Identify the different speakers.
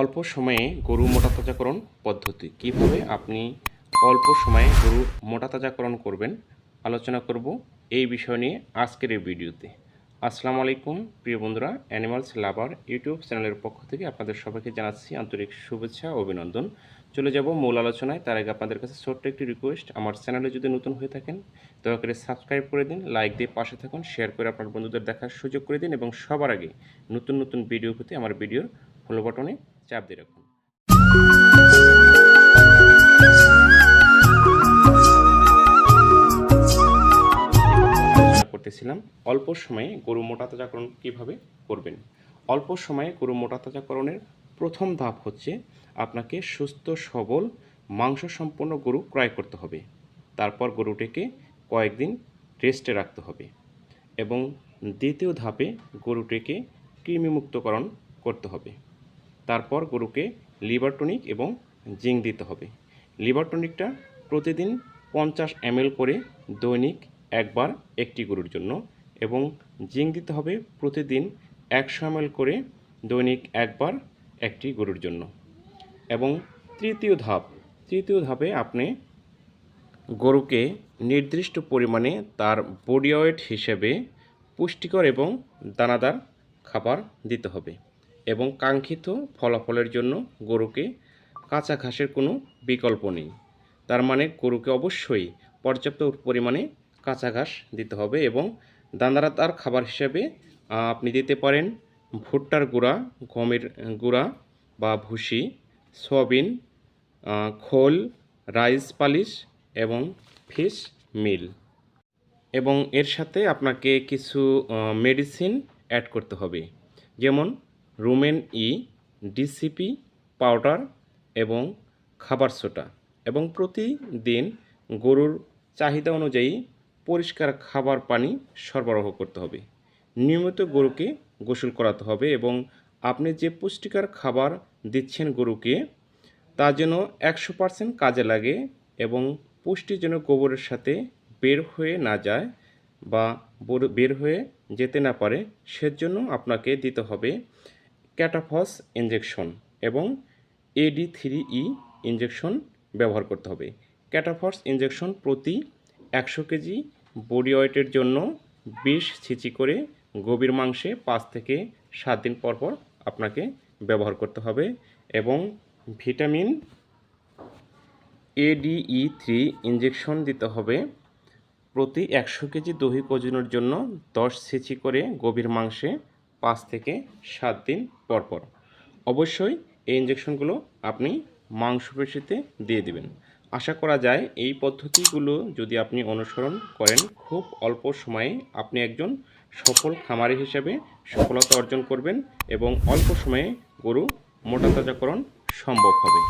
Speaker 1: অল্প সময়ে গরু মোটাতাজাকরণ পদ্ধতি। কীভাবে আপনি অল্প সময়ে গরু মোটাতাজাকরণ করবেন? আলোচনা করব এই বিষয় নিয়ে আজকের এই ভিডিওতে। আসসালামু আলাইকুম, প্রিয় বন্ধুরা অ্যানিমালস লাভার ইউটিউব চ্যানেলের পক্ষ থেকে আপনাদের সবাইকে জানাচ্ছি আন্তরিক শুভেচ্ছা অভিনন্দন। চলে যাব মূল আলোচনায়। তার আগে আপনাদের কাছে ছোট্ট একটি রিকোয়েস্ট আমার চ্যানেলে যদি নতুন হয়ে থাকেন, দয়া করে সাবস্ক্রাইব করে দিন লাইক দিয়ে পাশে থাকুন শেয়ার করে আপনার বন্ধুদের দেখার সুযোগ করে দিন এবং সবার আগে নতুন নতুন ভিডিও পেতে আমার ভিডিওর ফলো বাটনে চাপ দিয়ে রাখুন। করতেছিলাম অল্প সময়ে গরু মোটা তাজাকরণ কীভাবে করবেন? অল্প সময়ে গরু মোটা তাজাকরণের প্রথম ধাপ হচ্ছে আপনাকে সুস্থ, সবল মাংস সম্পন্ন গরু ক্রয় করতে হবে। তারপর গরুটিকে কয়েকদিন রেস্টে রাখতে হবে এবং দ্বিতীয় ধাপে গরুটিকে কৃমিমুক্তকরণ করতে হবে। তারপর গরুকে লিভার টনিক এবং জিঙ্ক দিতে হবে। লিভার টনিকটা প্রতিদিন পঞ্চাশ এমএল করে দৈনিক একবার একটি গরুর জন্য এবং জিঙ্ক দিতে হবে প্রতিদিন একশো এমএল করে দৈনিক একবার একটি গরুর জন্য। এবং তৃতীয় ধাপ, তৃতীয় ধাপে আপনি গরুকে নির্দিষ্ট পরিমাণে তার বডি ওয়েট হিসেবে পুষ্টিকর এবং দানাদার খাবার দিতে হবে। এবং কাঙ্ক্ষিত ফলাফলের জন্য গরুকে কাঁচা ঘাসের কোনো বিকল্প নেই। তার মানে গরুকে অবশ্যই পর্যাপ্ত পরিমাণে কাঁচা ঘাস দিতে হবে এবং দানাদার খাবার হিসেবে আপনি দিতে পারেন ভুট্টার গুঁড়া, গমের গুঁড়া বা ভুসি, সয়াবিন খোল, রাইস পালিশ এবং ফিশ মিল। এবং এর সাথে আপনাকে কিছু মেডিসিন অ্যাড করতে হবে। যেমন রুমেন ই, ডিসিপি, পাউডার এবং খাবার সোটা এবং প্রতিদিন গরুর চাহিদা অনুযায়ী পরিষ্কার খাবার পানি সরবরাহ করতে হবে। নিয়মিত গরুকে গোসল করাতে হবে এবং আপনি যে পুষ্টিকর খাবার দিচ্ছেন গরুকে, তা যেন একশো পার্সেন্ট কাজে লাগে এবং পুষ্টি যেন গোবরের সাথে বের হয়ে না যায় বা বর- হয়ে যেতে না পারে, সেজন্য আপনাকে দিতে হবে ক্যাটাফস ইঞ্জেকশন এবং এডি থ্রি ই ইঞ্জেকশন ব্যবহার করতে হবে। ক্যাটাফস ইঞ্জেকশন প্রতি একশো কেজি বডি ওয়েটের জন্য বিশ ছিচি করে গভীর মাংসে পাঁচ থেকে সাত দিন পর পর আপনাকে ব্যবহার করতে হবে এবং ভিটামিন এডিই থ্রি ইঞ্জেকশন দিতে হবে প্রতি একশো কেজি দৈহিক ওজনের জন্য দশ সিচি করে গভীর মাংসে পাঁচ থেকে সাত দিন পর পর। অবশ্যই এই ইঞ্জেকশনগুলো আপনি মাংসপেশিতে দিয়ে দিবেন। আশা করা যায় এই পদ্ধতিগুলো যদি আপনি অনুসরণ করেন, খুব অল্প সময়ে আপনি একজন সফল খামারি হিসেবে সফলতা অর্জন করবেন এবং অল্প সময়ে গরু মোটা তাজাকরণ সম্ভব হবে।